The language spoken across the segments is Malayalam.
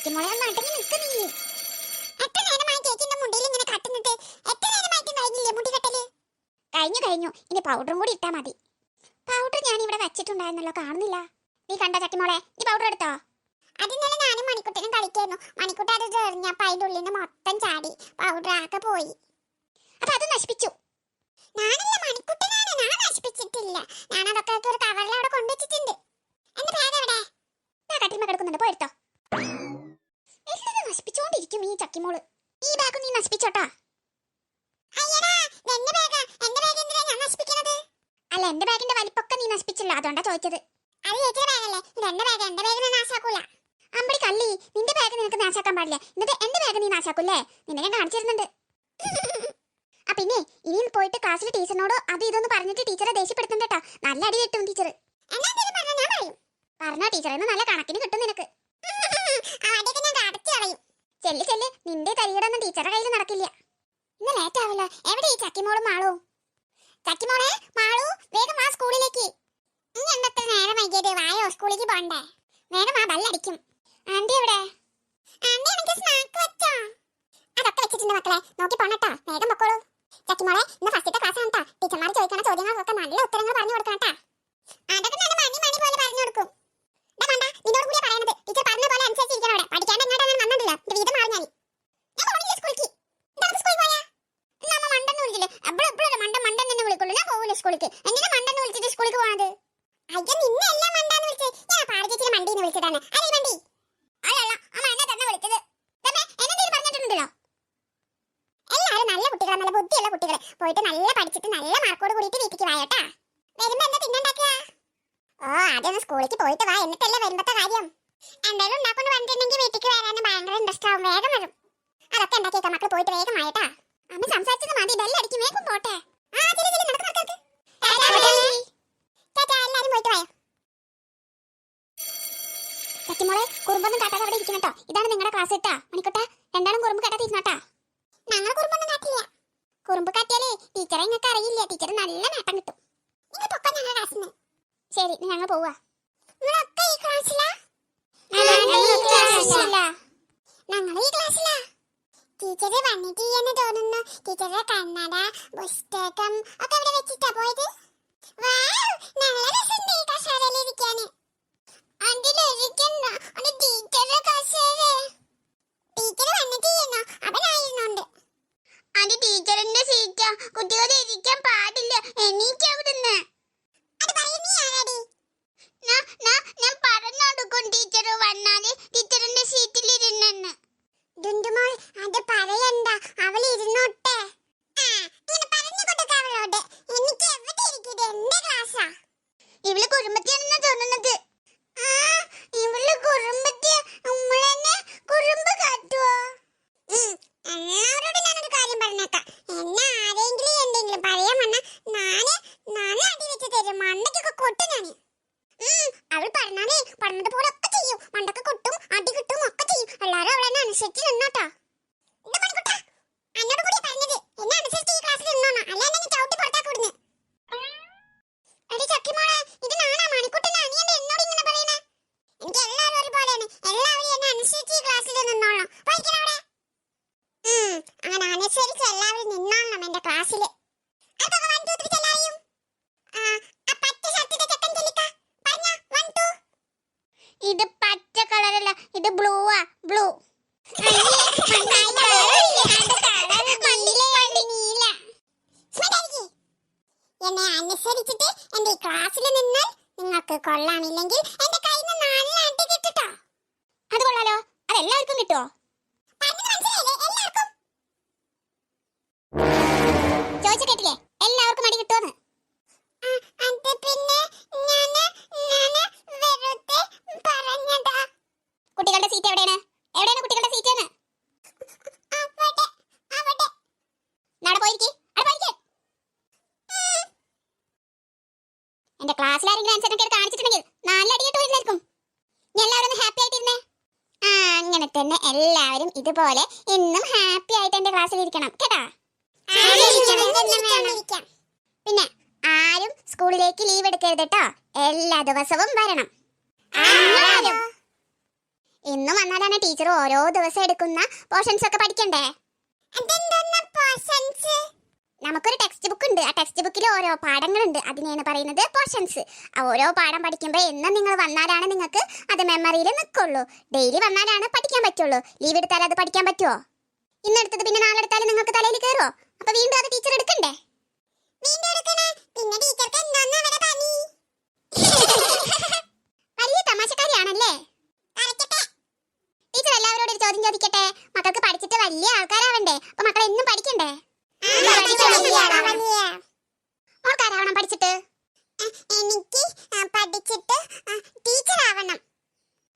ചക്കിമോളെ ഒന്ന് അടങ്ങി നീ. എത്ര നേരമായി ചേച്ചിന്റെ മുടിയിൽ ഇങ്ങനെ കട്ടുന്നിട്ട് എത്ര നേരമായിട്ട് കഴിഞ്ഞില്ലേ മുടി കെട്ടൽ? കഴിഞ്ഞു കഴിഞ്ഞു. ഇനി പൗഡറും കൂടി ഇട്ടാ മതി. പൗഡർ ഞാൻ ഇവിടെ വെച്ചിട്ടുണ്ടായിരുന്നല്ലോ കാണുന്നില്ല. നീ കണ്ടോ ചട്ടിമോളെ? നീ പൗഡർ എടുത്തോ? അതിന്നലെ ഞാനും മണിക്കുട്ടനും കളിക്കായിരുന്നു. മണിക്കുട്ട അത് എറിഞ്ഞപ്പോ അതിന്റെ ഉള്ളിൽ നിന്ന് മൊത്തം ചാടി. പൗഡർ ആകെ പോയി. അപ്പൊ അത് നശിപ്പിച്ചു ഞാനല്ല മണിക്കുട്ടനാണ് ഞാൻ നശിപ്പിച്ചിട്ടില്ല ഞാൻ അതൊക്കെ ഒരു കവറിൽ അവിടെ കൊണ്ടുവച്ചിട്ടുണ്ട് എന്റെ ബാഗ് എവിടെ ഞാൻ കട്ടിൽമ കിടക്കുന്നുണ്ട് പോയെടുത്തോ എല്ലാം നശിപ്പിച്ചോണ്ടിരിക്കും ഈ ചക്കിമോൾ ഈ ബാഗ് നീ നശിപ്പിച്ചോട്ടാ അല്ല എന്റെ ബാഗിന്റെ വലിപ്പൊക്കെ നീ നശിപ്പിച്ചില്ല അതുകൊണ്ടാ ചോദിച്ചത്? അത് ചേച്ചിയുടെ ബാഗല്ലേ? ഇത് എന്റെ ബാഗ് എന്റെ ബാഗിനെ നാശാക്കൂല. അമ്പടി കള്ളി നിന്റെ ബാഗ് നിനക്ക് നാശാക്കാൻ പാടില്ല. എന്നിട്ട് എന്റെ ബാഗ് നീ നാശാക്കൂല്ലേ? നിന്നെ ഞാൻ കാണിച്ചിരുന്നുണ്ട്. ആ പിന്നെ ഇനിയും പോയിട്ട് ക്ലാസ്സിൽ ടീച്ചറിനോട് അത് ഇതൊന്ന് പറഞ്ഞിട്ട് ടീച്ചറെ ദേഷ്യപ്പെടുത്തണ്ട കേട്ടോ നല്ല അടി കിട്ടും ടീച്ചർ. പറഞ്ഞോ ടീച്ചറെ നല്ല കണക്കിന് കിട്ടും നിനക്ക്. ചെല്ല് ചെല്ല്. നിന്റെ തരികടൊന്നും ടീച്ചറുടെ കയ്യിൽ നടക്കില്ല. ഇന്ന് ലേറ്റ് ആവില്ല. എവിടെ ഈ ചക്കിമോളും മാളും? ചക്കിമോളെ മാളു വേഗം ആ സ്കൂളിലേക്ക് നീ എന്തൊക്കെ നേരം വൈകിയത്? വായോ സ്കൂളിലേക്ക് പോണ്ടേ വേഗം ആ ബല്ലടിക്കും. ആന്റി എവിടെ? ആന്റി എനിക്ക് സ്നാക്ക് വെച്ചോ? അതൊക്കെ വെച്ചിട്ടുണ്ട് മക്കളെ. നോക്കി പോണട്ടോ വേഗം പൊക്കോളൂ. ചക്കിമോളെ ഇന്ന് ഫസ്റ്റത്തെ ക്ലാസ് ആണ് ടീച്ചർമാർ ചോദിക്കണ ചോദ്യങ്ങൾക്കൊക്കെ നല്ല ഉത്തരങ്ങൾ പറഞ്ഞു കൊടുക്കണം ട്ടാ. അതൊക്കെ നല്ല മണി മണി പോലെ പറഞ്ഞു കൊടുക്കും. നിന്നോട് കൂടിയാ പറയണത് ടീച്ചർ പറഞ്ഞ പോലെ അനുസരിച്ചിരിക്കണം അവിടെ പഠിക്കാണ്ട് എങ്ങോട്ടാണ് വന്നിട്ടില്ല എന്റെ വീതം മാറി ഞാൻ ഞാൻ പോണില്ല സ്കൂളിലേക്ക് ഇതാണ് സ്കൂളിൽ പോയാ ഇന്ന് അമ്മ മണ്ടെന്ന് വിളിച്ചില്ലേ എപ്പോഴും എപ്പോഴും മണ്ടൻ മണ്ടൻ തന്നെ വിളിക്കുള്ളൂ ഞാൻ പോകില്ല സ്കൂളിലേക്ക് എന്തിനാ മണ്ടെന്ന് വിളിച്ചിട്ട് സ്കൂളിലേക്ക് പോണത് അയ്യോ നിന്നെ അല്ല മണ്ടാന്ന് വിളിച്ചത് ഞാൻ പാടചേച്ചിനെ മണ്ടീന്ന് വിളിച്ചതാണ് അല്ലേ മണ്ടി അല്ലല്ല അമ്മ എന്നെ തന്നെ വിളിച്ചത് ദമ്മേ, എന്നെന്തേലും പറഞ്ഞിട്ടുണ്ടല്ലോ എല്ലാവരും നല്ല കുട്ടികളാ നല്ല ബുദ്ധിയുള്ള കുട്ടികൾ പോയിട്ട് നല്ല പഠിച്ചിട്ട് നല്ല മാർക്കോട് കൂടിയിട്ട് വീട്ടിക്ക് വായോട്ടാ വരുമ്പോ എന്താ തിന്നുണ്ടാക്കുക ഓ ആദ്യം സ്കൂളിലേക്ക് പോയിട്ട് വാ എന്നിട്ടല്ലേ വരുമ്പത്തെ കാര്യം. എന്തായാലും ഉണ്ടാക്കൊണ്ട് വന്നിട്ടുണ്ടെങ്കിൽ വീട്ടിക്ക് വരാൻ ഭയങ്കര ഇൻട്രസ്റ്റ് ആവും വേഗം വരും. അതൊക്കെ ഉണ്ടാക്കിയേക്കാം മക്കൾ പോയിട്ട് വേഗം വായോട്ടാ അമ്മ സംസാരിച്ചത് മതി ഇതെല്ലാം ബെല്ലടിക്കും വേഗം പോട്ടെ. ആ അവിടെ ഇരിക്കണം കേട്ടോ. ഇതാണ് നിങ്ങളുടെ ക്ലാസ് കേട്ടാ മണിക്കോട്ടെ രണ്ടാളും കുറുമ്പ് കാട്ടാതെ ഇരുന്നോട്ടാ ഞങ്ങൾ കുറുമ്പൊന്നും കാട്ടില്ല. കുറുമ്പ് കാട്ടിയാലേ ടീച്ചറെ നിങ്ങൾക്ക് അറിയില്ല. ടീച്ചർ നല്ല നേട്ടം കിട്ടും. നിങ്ങൾ പൊക്കം ഞങ്ങളുടെ ക്ലാസ്സിന് ശരി ഞങ്ങൾ പോവാ. നിങ്ങളൊക്കെ ഈ ക്ലാസ്സിലാ ഞങ്ങൾ ഈ ക്ലാസ്സിലാ ടീച്ചർ വന്നിട്ട് എന്ന് തോന്നുന്നു. ടീച്ചറുടെ കണ്ണട പുസ്തകം ഒക്കെ ഇവിടെ വെച്ചിട്ടാ പോയത്. നല്ല രസമുണ്ട് ഈ കസേരയിലിരിക്കാന്. അതിലിരിക്കണ്ട, അത് ടീച്ചറുടെ കസേര. ടീച്ചർ വന്നിട്ടില്ലെന്നോ? അവനായിരുന്നോണ്ട്. അത് ടീച്ചറിന്റെ സീറ്റാ കുട്ടികൾ ഇരിക്കാൻ പാടില്ല. എനിക്ക് അവിടുന്ന്. അത് പറയും നീ ആരാടി? ഞാൻ പറഞ്ഞോടുക്കും ടീച്ചർ വന്നാൽ ടീച്ചറിന്റെ സീറ്റിൽ ഇരുന്നെന്ന് ദുണ്ടുമോൾ അത് പറയണ്ട അവൾ ഇരുന്നോട്ടെ ആ, ഇങ്ങനെ പറഞ്ഞു കൊടുക്ക അവളോട് എനിക്ക് എവിടെ ഇരിക്കുന്നത് എന്റെ ക്ലാസ്സാ ഇവൾ കുറുമ്പത്തിയാണെന്നാ തോന്നുന്നത് ആ ഇവൾ കുറുമ്പത്തിയ നമ്മളെന്നെ കുറുമ്പ് കാട്ടുവോ എല്ലാവരോടും ഞാനൊരു കാര്യം പറഞ്ഞേക്കാം എന്നെ ആരെങ്കിലും എന്തെങ്കിലും പറയാൻ വന്ന നാന് നാന് അടി വെച്ച് തരും മണ്ടയ്ക്കൊക്കെ കൊട്ടും ഞാൻ ഉം, അവൾ പറഞ്ഞാലേ പറഞ്ഞത് പോലെ ഒക്കെ ചെയ്യും മണ്ടൊക്കെ കൊട്ടും അടി കിട്ടും ഒക്കെ ചെയ്യും എല്ലാരും അവളെന്നെ അനുസരിച്ച് നിന്നോട്ടോ ഇത് മണിക്കുട്ടാ, എന്നോട് കൂടിയാ പറഞ്ഞത്. എന്നെ അനുസരിച്ച് ഈ ക്ലാസ്സിൽ നിന്നോണം. അല്ലാതെ എന്നെ ചവിട്ടി പുറത്താക്കി വിടുന്നു. എടി ചക്കിമോളെ, ഇത് നാണാ മണിക്കുട്ടനാ. നീ എന്താ എന്നോട് ഇങ്ങനെ പറയണേ? എനിക്ക് എല്ലാവരും ഒരുപോലെയാണ്. എല്ലാവരും എന്നെ അനുസരിച്ച് ഈ ക്ലാസ്സിൽ നിന്നോളണം. പോയിരിക്കണം അവിടെ. ഉം, അങ്ങനെ അനുസരിച്ച് എല്ലാവരും നിന്നോളണം എന്റെ ക്ലാസ്സിൽ. അതൊക്കെ one, two, three ചെല്ലായും. ആ, ആ പച്ച ഷർട്ടിട്ട ചെക്കൻ ചെല്ലിക്ക. പറഞ്ഞോ, one, two. ഇത് പച്ച കളറല്ല ഇത് ബ്ലൂ ആ ബ്ലൂ എന്നെ അനുസരിച്ചിട്ട് എന്റെ ക്ലാസ്സിൽ നിന്നാൽ നിങ്ങൾക്ക് കൊള്ളാമില്ലെങ്കിൽ എന്റെ കയ്യിൽ നിന്ന് നല്ല അടി കിട്ടോ അത് കൊള്ളാലോ. അതെല്ലാവർക്കും കിട്ടുമോ ചോദിച്ചു കേട്ടില്ലേ എല്ലാവർക്കും അടി കിട്ടുമെന്ന് അത് പിന്നെ ഞാൻ ഞാൻ വെറുതെ പറഞ്ഞതാ കുട്ടികളുടെ സീറ്റ് എവിടെയാണ് എവിടെയാണ് കുട്ടികളുടെ സീറ്റ് എന്ന് അവിടെ അവിടെ നട പോയിരിക്കെ അവിടെ പോയിരിക്കെ എന്റെ ക്ലാസ്സിൽ ആരെങ്കിലും ആൻസർ ഒക്കെ കാണിച്ചിട്ടുണ്ടെങ്കിൽ നല്ല അടി കിട്ടുമായിരിക്കും നീ എല്ലാവരും ഒന്ന് ഹാപ്പി ആയിട്ടിരുന്നേ ആ അങ്ങനെ തന്നെ എല്ലാവരും ഇതുപോലെ എന്നും ഹാപ്പി ആയിട്ട് എന്റെ ക്ലാസ്സിൽ ഇരിക്കണം കേട്ടാ? പിന്നെ ആരും സ്കൂളിലേക്ക് ലീവ് എടുക്കരുത് കേട്ടോ എല്ലാ ദിവസവും വരണം. എന്നും വന്നാലാണ് ടീച്ചർ ഓരോ ദിവസം എടുക്കുന്ന പോർഷൻസ് ഒക്കെ പഠിക്കണ്ടേ? നമുക്കൊരു ടെക്സ്റ്റ് ബുക്ക് ഉണ്ട്. ആ ടെക്സ്റ്റ് ബുക്കിൽ ഓരോ പാഠങ്ങളുണ്ട്. അതിനെയാണ് പറയുന്നത് പോർഷൻസ് ആ ഓരോ പാഠം പഠിക്കുമ്പോൾ എന്നും നിങ്ങൾ വന്നാലാണ് നിങ്ങൾക്ക് അത് മെമ്മറിയിൽ നിൽക്കുള്ളൂ ഡെയിലി വന്നാലാണ് പഠിക്കാൻ പറ്റുള്ളൂ. ലീവ് എടുത്താൽ അത് പഠിക്കാൻ പറ്റുമോ ഇന്ന് എടുത്തത് പിന്നെ നാളെ എടുത്താലും നിങ്ങൾക്ക് തലയിൽ കയറുമോ അപ്പൊ വീണ്ടും അത് ടീച്ചർ എടുക്കണ്ടേ? പിന്നെ ടീച്ചർക്ക് തമാശക്കാരിയാണല്ലേ? ടീച്ചർ എല്ലാവരോടും ഒരു ചോദ്യം ചോദിക്കട്ടെ? മക്കൾക്ക് പഠിച്ചിട്ട് വലിയ ആൾക്കാരാവണ്ടേ? അപ്പൊ മക്കൾ എന്നും പഠിക്കണ്ടേ മോൾക്കാരാവണം പഠിച്ചിട്ട് എനിക്ക് പഠിച്ചിട്ട് ടീച്ചർ ആവണം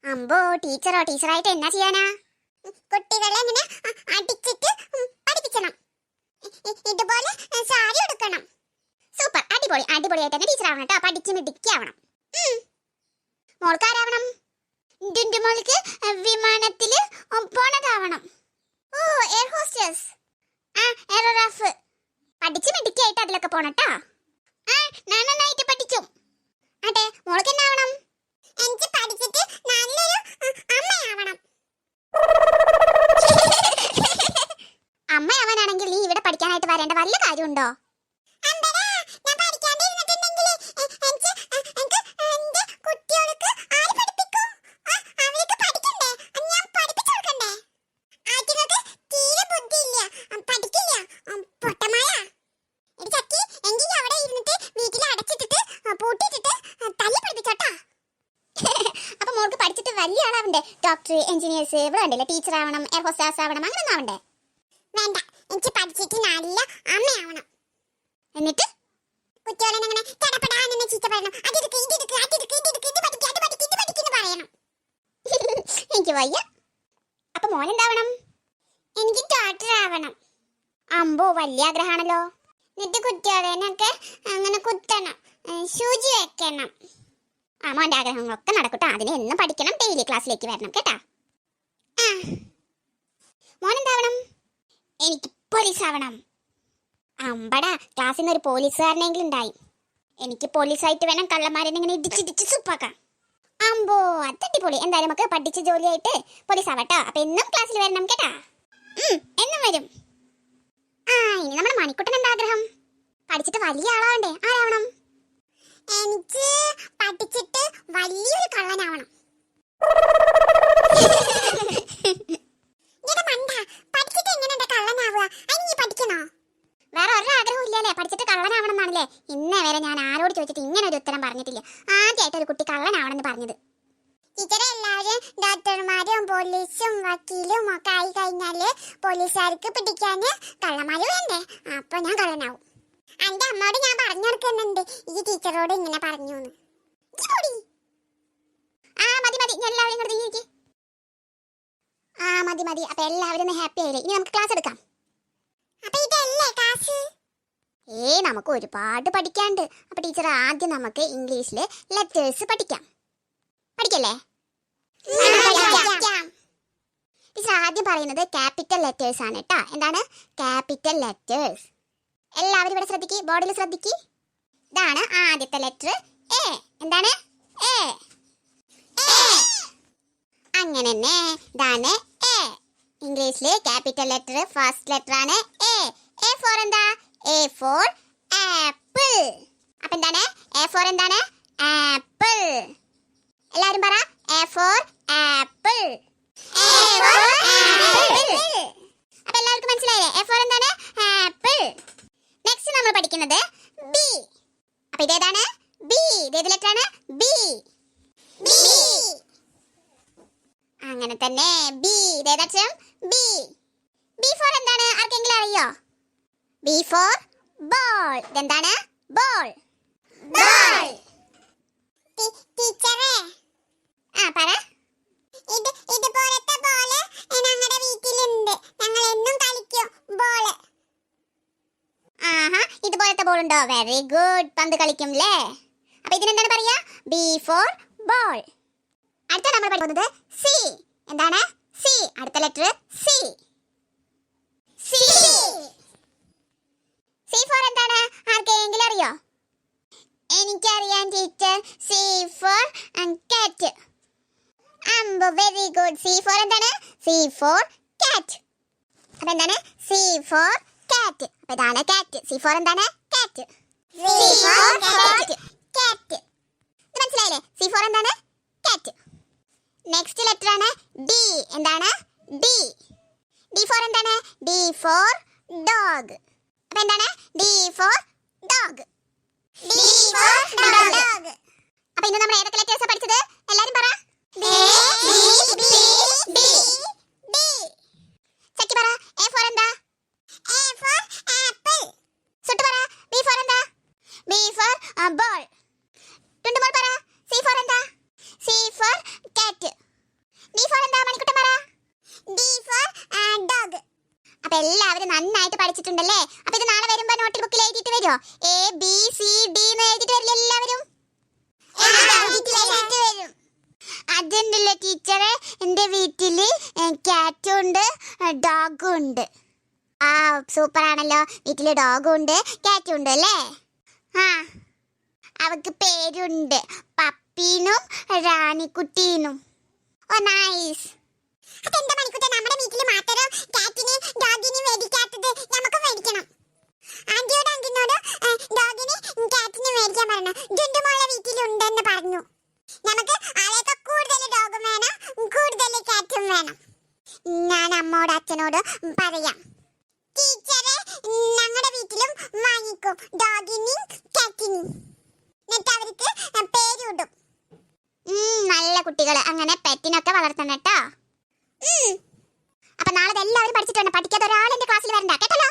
അമ്പോ ടീച്ചറോ ടീച്ചറായിട്ട് എന്നാ ചെയ്യാനാ? കുട്ടികളെ ഇങ്ങനെ അടിച്ചിട്ട് പഠിപ്പിക്കണം ഇതുപോലെ സാരി എടുക്കണം സൂപ്പർ അടിപൊളി അടിപൊളിയായിട്ട് തന്നെ ടീച്ചർ ആവണം കേട്ടോ. പഠിച്ച് മിടുക്കിയാവണം. മോൾക്കാരാവണം? ഡിൻഡു മോൾക്ക് വിമാനത്തിൽ പോണതാവണം. ഓ എയർ ഹോസ്റ്റസ്. ആ എയറോഗ്രാഫ് പഠിച്ച് മിടുക്കിയായിട്ട് അതിലൊക്കെ പോണട്ടോ ആ നന്നായിട്ട് പഠിക്കും. അതെ മോൾക്ക് എന്നാവണം എനിക്ക് പഠിച്ചിട്ട് നല്ലൊരു അമ്മയാവണം. അമ്മയാവാനാണെങ്കിൽ നീ ഇവിടെ പഠിക്കാനായിട്ട് വരേണ്ട വല്ല കാര്യമുണ്ടോ? വലിയ ആളാവണ്ടേ ഡോക്ടർ എഞ്ചിനീയേഴ്സ് ഇവിടെ ഉണ്ടല്ലേ ടീച്ചർ ആവണം എയർ ഹോസ്റ്റേഴ്സ് ആവണം അങ്ങനെ ഒന്നും ആവണ്ടേ? വേണ്ട. എനിക്ക് പഠിച്ചിട്ട് നല്ല അമ്മയാവണം. എന്നിട്ട്? കുട്ടികളെ അങ്ങനെ കടപ്പെടാനെന്നെ ചീത്ത പറയണം. അതെടുക്ക് ഇതെടുക്ക് അതെടുക്ക് ഇതെടുക്ക് ഇത് പഠിക്ക് അത് പഠിക്ക് ഇത് പഠിക്കുന്നു പറയണം. എനിക്ക് വയ്യ. അപ്പൊ മോൻ എന്താവണം? എനിക്ക് ഡോക്ടർ ആവണം. അമ്പോ വലിയ ആഗ്രഹമാണല്ലോ. എന്നിട്ട് കുട്ടികളെ അങ്ങനെ കുത്തണം. സൂചി വെക്കണം. ആ ആഗ്രഹങ്ങളൊക്കെ നടക്കട്ടെ. അതിനെ എന്നും പഠിക്കണം ഡെയിലി ക്ലാസ്സിലേക്ക് വരണം കേട്ടാ? എന്താവണം എനിക്ക് പോലീസ് ആവണം അമ്പടാ ക്ലാസ്സിൽ നിന്ന് ഒരു പോലീസുകാരനെങ്കിലും ഉണ്ടായി. എനിക്ക് പോലീസായിട്ട് വേണം കള്ളന്മാരെ ഇങ്ങനെ ഇടിച്ചിടിച്ച് സുപ്പാക്കാം അമ്പോ അതടിപൊളി എന്തായാലും നമുക്ക് പഠിച്ച ജോലിയായിട്ട് പോലീസ് ആവട്ടോ അപ്പൊ എന്നും ക്ലാസ്സിൽ വരണം കേട്ടാ? എന്നും വരും. ആ ഇനി നമ്മുടെ മണിക്കുട്ടൻ എന്താ ആഗ്രഹം? പഠിച്ചിട്ട് വലിയ ആളാവണ്ടേ? ആരാവണം? എനിക്ക് പഠിച്ചിട്ട് വലിയൊരു കള്ളനാവണം. ഇല്ലല്ലേ? പഠിച്ചിട്ട് ഞാൻ ആരോട് ചോദിച്ചിട്ട് ഉത്തരം പറഞ്ഞിട്ടില്ല. ഒരു കുട്ടി എല്ലാവരും പോലീസും വക്കീലും ഒക്കെ ആയി കഴിഞ്ഞാൽ പോലീസുകാർക്ക് പിടിക്കാന് കള്ളന്മാര് വേണ്ടേ? അപ്പൊ ഞാൻ കള്ളനാവും. എന്റെ അമ്മോട് ഞാൻ പറഞ്ഞു കൊടുക്കുന്നുണ്ട്. ഈ ടീച്ചറോട് ഇങ്ങനെ പറഞ്ഞു ആ മതി മതി. ഞാൻ എല്ലാവരും ഇങ്ങോട്ട്. ആ മതി മതി. അപ്പൊ എല്ലാവരും ഹാപ്പി ആയില്ലേ? ഇനി നമുക്ക് ക്ലാസ് എടുക്കാം. അപ്പൊ ഇതല്ലേ ക്ലാസ് ഏ നമുക്ക് ഒരുപാട് പഠിക്കാണ്ട്. അപ്പൊ ടീച്ചർ ആദ്യം നമുക്ക് ഇംഗ്ലീഷിൽ ലെറ്റേഴ്സ് പഠിക്കാം. പഠിക്കല്ലേ? ടീച്ചർ ആദ്യം പറയുന്നത് ക്യാപിറ്റൽ ലെറ്റേഴ്സ് ആണ് കേട്ടോ. എന്താണ്? ക്യാപിറ്റൽ ലെറ്റേഴ്സ് എല്ലാവരും ഇവിടെ ശ്രദ്ധിക്ക് ബോർഡിൽ ശ്രദ്ധിക്ക്. ഇതാണ് ആദ്യത്തെ ലെറ്റർ എ എന്താണ്? എ അങ്ങനെ തന്നെ ഇതാണ് എ ഇംഗ്ലീഷിലെ ക്യാപിറ്റൽ ലെറ്റർ ഫസ്റ്റ് ലെറ്റർ ആണ് എ എ ഫോർ എന്താ? എ ഫോർ ആപ്പിൾ അപ്പൊ എന്താണ്? എ ഫോർ എന്താണ്? ആപ്പിൾ എല്ലാവരും പറ. എ ഫോർ ആപ്പിൾ എല്ലാവർക്കും മനസ്സിലായില്ലേ? എ ഫോർ എന്താണ്? ആപ്പിൾ നെക്സ്റ്റ് നമ്മൾ പഠിക്കുന്നത് ബി അപ്പൊ ഇതേതാണ്? ബി ഇതേത് ലെറ്റർ ആണ്? ബി ബി അങ്ങനെ തന്നെ. ബി ഇതേതക്ഷരം ബി ബി ഫോർ എന്താണ്? ആർക്കെങ്കിലും അറിയോ? ബി ഫോർ ബോൾ ഇതെന്താണ്? ബോൾ ബോൾ ടീച്ചറേ. ആ പറ. ഇത് ഇതുപോലത്തെ ബോൾ ഞങ്ങളുടെ വീട്ടിലുണ്ട്. ഞങ്ങൾ എന്നും കളിക്കും. ബോൾ ആഹാ ഇതുപോലത്തെ ബോൾ ഉണ്ടോ? വെരി ഗുഡ് പന്ത് കളിക്കും അല്ലേ അപ്പൊ ഇതിനെന്താണ് പറയാ ബി ഫോർ ബോൾ അടുത്ത നമ്മൾ പഠിക്കുന്നത് സി എന്താണ്? സി അടുത്ത letter C C C for എന്താണ്? ആർക്കെങ്കിലും അറിയോ? എനിക്കറിയാം ടീച്ചർ സി ഫോർ കാറ്റ് അമ്പ് വെരി ഗുഡ് സി ഫോർ എന്താണ്? സി ഫോർ കാറ്റ് അപ്പൊ എന്താണ്? സി ഫോർ കാറ്റ് അപ്പൊ ഇതാണ് കാറ്റ് സി ഫോർ എന്താണ് കാറ്റ് കാറ്റ് ഇത് മനസ്സിലായില്ലേ? സി ഫോർ എന്താണ് കാറ്റ് നെക്സ്റ്റ് ലെറ്റർ ആണ് ഡി എന്താണ് ഡി ഡി ഫോർ എന്താണ്? ഡി ഫോർ ഡോഗ് അപ്പൊ എന്താണ്? D for dog D for dog അപ്പൊ ഇന്ന് നമ്മൾ ഏതൊക്കെ ലെറ്റേഴ്സ് പഠിച്ചത് എല്ലാരും പറ ചക്കി പറ എ ഫോർ എന്താ എ ഫോർ ആപ്പിൾ സുട്ട് പറ ബി ഫോർ എന്താ ബി ഫോർ ബോൾ ടുണ്ടുമോൾ പറ സി ഫോർ എന്താ C for cat D for എന്താ മണിക്കുട്ടൻ പറ ഡി ഫോർ ഡോഗ് അപ്പൊ എല്ലാവരും നന്നായിട്ട് പഠിച്ചിട്ടുണ്ടല്ലേ? അപ്പൊ ഇത് നാളെ വരുമ്പോ നോട്ട് ബുക്കിൽ എഴുതിയിട്ട് വരുമോ എ ബി സി ഡി എന്ന് എഴുതിയിട്ട് വരില്ല എല്ലാവരും? വരും. അതുണ്ടല്ലോ ടീച്ചറെ? എന്റെ വീട്ടിൽ ക്യാറ്റും ഉണ്ട് ഡോഗും ഉണ്ട്. ആ സൂപ്പർ ആണല്ലോ. വീട്ടിൽ ഡോഗും ഉണ്ട് ക്യാറ്റും ഉണ്ട് അല്ലേ? ആ അവക്ക് പേരുണ്ട്. പപ്പീനും റാണിക്കുട്ടീനും. ഓ നൈസ് അതെന്താ നമുക്ക് മേടിക്കണം. ആന്റിയോട് അങ്കിനോട് ഡോഗിനെ കാറ്റിനെ മേടിക്കാൻ പറഞ്ഞു ജുണ്ടു മോളെ വീട്ടിലുണ്ടെന്ന് പറഞ്ഞു. നമുക്ക് ആളേക്ക് കൂടുതൽ ഡോഗും വേണം കൂടുതൽ കാറ്റും വേണം. ഞാൻ അമ്മോട് അച്ഛനോട് പറയാം. ടീച്ചറെ ഞങ്ങളുടെ വീട്ടിലും വാങ്ങിക്കും. ഡോഗിനി കാറ്റിനി എന്നിട്ട് അവർക്ക് പേരിടും. നല്ല കുട്ടികൾ അങ്ങനെ പെറ്റിനൊക്കെ വളർത്തണം കേട്ടോ. അപ്പൊ നാളെ എല്ലാവരും പഠിച്ചിട്ടുണ്ട് പഠിക്കാത്ത ഒരാൾ എന്റെ ക്ലാസ്സിൽ വരണ്ട. കേട്ടല്ലോ?